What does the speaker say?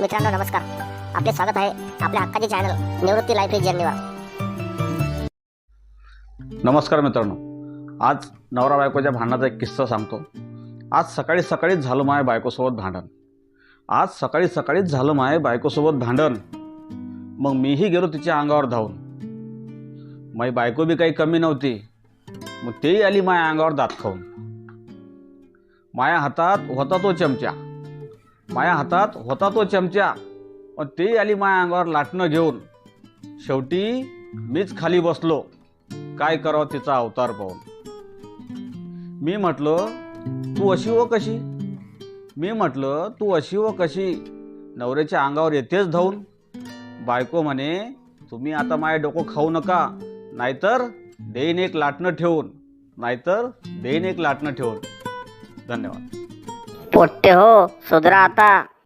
मित्रांनो नमस्कार. आपले स्वागत आहे आपल्या हक्काचे चॅनल निवृत्ती लाईफ इज जर्नीवर नमस्कार मित्रांनो. आज नवरा बायकोच्या भांडणाचा एक किस्सा सांगतो. आज सकाळी सकाळीच झालं माय बायकोसोबत भांडण. आज सकाळी सकाळीच झालं माय बायकोसोबत भांडण. मग मीही गेलो तिच्या अंगावर धावून. माझी बायको बी काही कमी नव्हती. मग तेही आली माया अंगावर दात खाऊन. माया हातात होता तो चमचा. माया हातात होता तो चमचा पण ते आली माया अंगावर लाटणं घेऊन. शेवटी मीच खाली बसलो. काय करावं तिचा अवतार पाहून. मी म्हटलं तू अशी व कशी? मी म्हटलं तू अशी व कशी? नवऱ्याच्या अंगावर येतेच धावून. बायको म्हणे तुम्ही आता माय डोकं खाऊ नका नाहीतर देईन एक लाटणं ठेवून नाहीतर देईन एक लाटणं ठेवून. धन्यवाद. पोट्टे हो सुधरा आता.